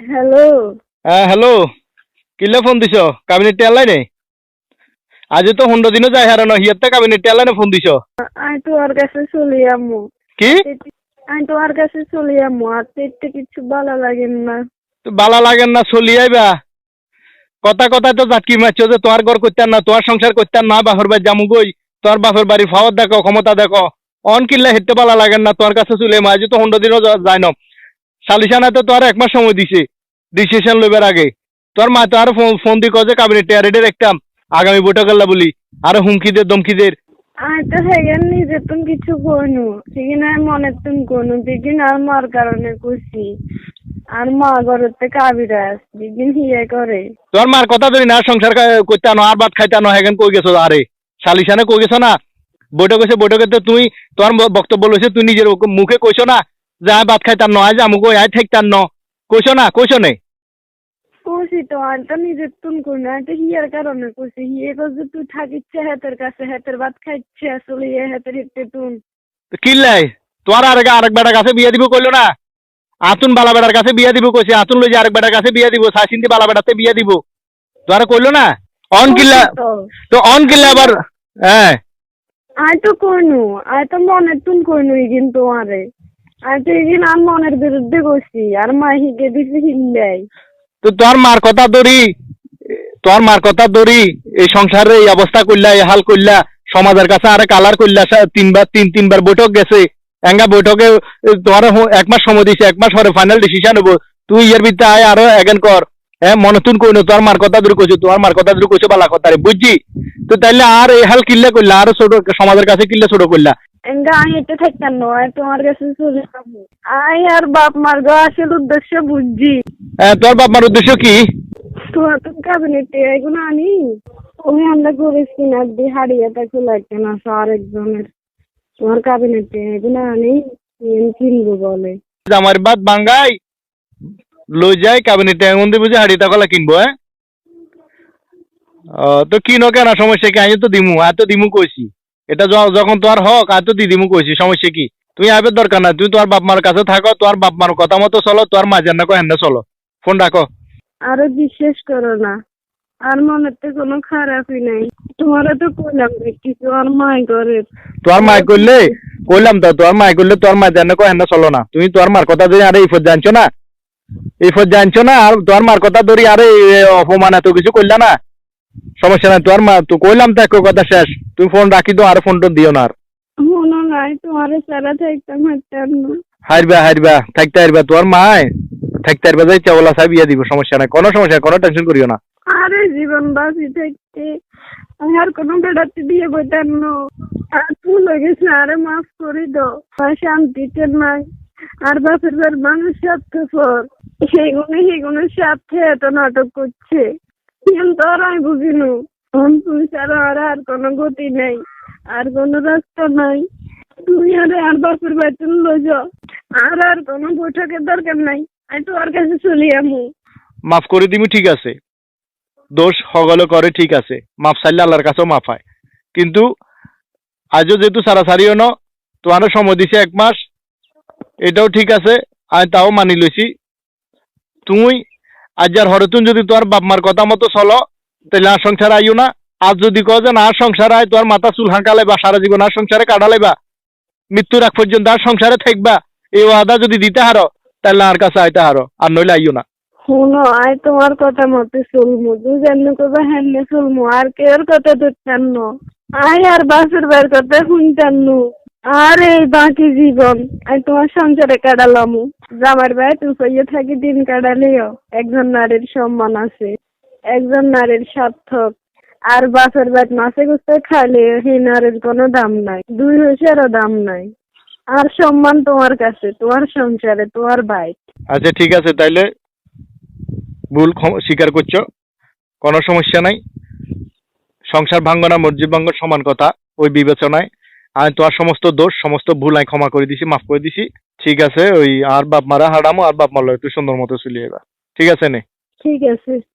Hello হ্যাঁ hello কিলে phone দিছ? কাবিনেট টেলাই নে আজি তো হুন্ডো দিনও যাই হারানো হিয়াতে কাবিনেট টেলাই নে ফোন দিছ। আমি তোমার কাছে চলে যাব কি? আমি তোমার কাছে চলে যাব আর পেটটা কিছু ভালো লাগে না। তো বালা লাগেন না চলি আইবা। কথা কথা তো জাটকি মারছো যে তোমার ঘর করতেন না তোমার সংসার করতেন না বাপের বাড়ি জামু গই তোমার বাপের বাড়ি ফাওয়ার দেখো ক্ষমতা দেখো। অন কিল্লা হেঁটে বালা লাগেন না তোমার কাছে চলে আজি তো হুন্ডো দিনও যা- যাই না। সালিশানা তো তোমার এক মাস সময় দিছে ডিসিশন লইবার আগে। তোর মা তো আরও ফোন ফোন দি কছে কাবিনেট টেয়ারেডে দেখতাম আগামী বৈঠকাল্লা বলি। আরও হুমকি দে দমকি তো হেগেন নিজে তুমি কিছু কইনু। ঠিক না মনে তুমি কোনো দিদিন আর মার কারণে খুশি আর মা হিয়ে করে। তোর মার কথা ধরি না সংসার কা- করতে আনো আর ভাত খাইতে আনো হেগেন কই গেছো আরে? সালিশানে কই গেছো না? বৈঠক হয়েছে বৈঠকে তো তুই তোর বক্তব্য লইছে তুই নিজের মুখে কইছো না? যে আয় ভাত খাইতাম ন আজ আমুক আয় ঠেকতাম ন। কইছো না কইছো নে? খুশি তো আমি তো নিজে তুমি কোনো আমি তো হিয়ার কারণে খুশি হিয়ে করছে তুই থাকিচ্ছে হাতের কাছে হাতের ভাত খাইচ্ছে আসলে ইয়ে হাতের হিতে তুমি তো কি লাই তোর আরেক আরেক বেটার কাছে বিয়ে দিব কইলো না? আতুন বালা বেটার কাছে বিয়ে দিব কইছে আতুন লই যে আরেক বেটার কাছে বিয়ে দিব সাসিন্দি বালা বেটাতে বিয়ে দিব। তোরা কইলো না? অন কিল্লা তো। অন কিল্লা আবার হ্যাঁ আমি তো কইনু আমি তো মনের তুন কইনু ইগিন তোমারে ইগিন আর বিরুদ্ধে গেছি আর মা হিগে দিছে হিল্লাই। তো তোর মার কথা তোর মার কথা এই সংসারে এই অবস্থা এই হাল সমাজের কাছে আরে কালার তিনবার, তিন, তিনবার বৈঠক গেছে। এঙ্গা বৈঠকে তোমার এক মাস সময় দিছে, এক মাস পরে ফাইনাল ডিসিশন হব তুই এর ভিতরে আয় আরও এগেন কর। হ্যাঁ মনে তুন কইনো, তোর মার কথা ধরে কইছো তোমার মার কথা ধরে কইছো বালা কথা রে বুঝছি? তো তাইলে আর এই হাল কিল্লে করলা আরও ছোট, সমাজের কাছে কিল্লে ছোট করলা এঙ্গা আমি এটা থাকতাম নয় তোমার কাছে চলে যাব আই আর বাপ মার গো আসল উদ্দেশ্য বুঝছি তোর বাপ মার উদ্দেশ্য কি তোমার তো কাবিনেটে এগুলো আনি ওই আমরা করেছি না দি হারিয়ে তাকে লাগছে না একজনের তোমার কাবিনেটে এগুলো আনি কিনবো বলে আমার বাদ বাঙ্গাই লই যাই কাবিনেটে এমন দিব যে হাড়ি টাকলা কিনবো হ্যাঁ তো কিনো কেন সমস্যা কি আমি তো দিমু আর তো দিমু কইছি এটা যখন তোমার হক আর তো দিদিমু কইছি সমস্যা কি? তুমি আইবার দরকার না তুমি তোমার বাপ মার কাছে থাকো তোমার বাপ মার কথা মতো চলো তোমার মাঝে না কো হেন্না চলো। ফোন রাখো। আরও বিশ্বাস করো না আর মনের তো কোনো খারাপই নাই। তোমারও তো কইলাম কিছু আর মাই করে। তোমার মায় করলে? কইলাম তো তোমার মায় করলে তোমার মা জানে কো হেন্না চলো না। তুমি তোমার মার কথা ধরে আরে এই ফোর জানছো না? এই ফোর জানছো না আর তোমার মার কথা ধরি আরে অপমান এত কিছু করলা না? সমস্যা নাই তোমার মা তো কইলাম তো কথা শেষ। তুমি ফোন রাখি দাও আর ফোন টোন দিও না আর। মনে নাই তোমার সারা থাকতাম হাঁটতাম না। হারবা হারবা থাকতে হারবা তোমার মায় থাকতে হারবা যাই চাওলা সাহেব ইয়ে দিব সমস্যা নাই। কোনো সমস্যা কোনো টেনশন করিও না। আরে জীবন বাঁচি থাকতে আমি আর কোনো বেড়াতে দিয়ে বইতাম না। আর ভুল হয়ে গেছে আরে মাফ করে দাও। শান্তিতে নাই। আর বাপের বার মানুষ স্বার্থপর। সেগুলো সেগুলো স্বার্থে এত নাটক করছে। কিন্তু আর আমি বুঝিনু। এখন তুই ছাড়া আর আর কোনো গতি নেই, আর কোনো রাস্তা নাই। তুই আরে আর বাপের বাড়িতে লই যাও। আর আর কোনো বৈঠকের দরকার নাই। আমি তোর কাছে চলি আমু মাফ করে দিবি ঠিক আছে। দোষ হগলে করে, ঠিক আছে। মাফ চাইলে আল্লাহর কাছেও মাফ হয়। কিন্তু আজও যেহেতু সারাসারিও ন তোমারও সময় দিছে এক মাস। এটাও ঠিক আছে, আমি তাও মানি লইছি। তুমি আর হরতুন যদি তোমার বাপ মার কথা মতো চলো তাহলে আর সংসার আইও না। আর যদি কও যে না সংসার আয় তোমার মাথা চুল হাঁকালে বা সারা জীবন আর সংসারে কাটালেবা মৃত্যুর আগ পর্যন্ত আর সংসারে থাকবা। এই ওয়াদা যদি দিতে হারো তাহলে আর কাছে আইতে হারো, আর নইলে আইও না। শুনো, আয় তোমার কথা মতো চলমু। তুই যেমনি করবা হেমনি চলমু। আর কেউর কথা ধরতেন আয় আর বাসের বের কথা শুনতেন নু? আর এই বাকি জীবন। আমি তোমার সংসারে কাটালামু। জামার ভাই তুই কইয়ে থাকি দিন কাটালেও একজন নারীর সম্মান আছে, একজন নারীর সার্থক। আর বাসের বেট মাসে গুছতে খাইলে সেই নারীর কোনো দাম নাই, দুই হইসেরও দাম নাই। আর সম্মান তোমার কাছে, তোমার সংসারে, তোমার ভাই। আচ্ছা ঠিক আছে, তাইলে ভুল স্বীকার করছ। কোনো সমস্যা নাই। সংসার ভাঙ্গ না মসজিদ ভাঙ্গ সমান কথা, ওই বিবেচনায়। আমি তোমার সমস্ত দোষ, সমস্ত ভুল আমি ক্ষমা করে দিছি, মাফ করে দিছি। ঠিক আছে, ওই আর বাপ মারা হারামো, আর বাপ মারলো, একটু সুন্দর মতো চলিয়ে ঠিক আছে নে? ঠিক আছে।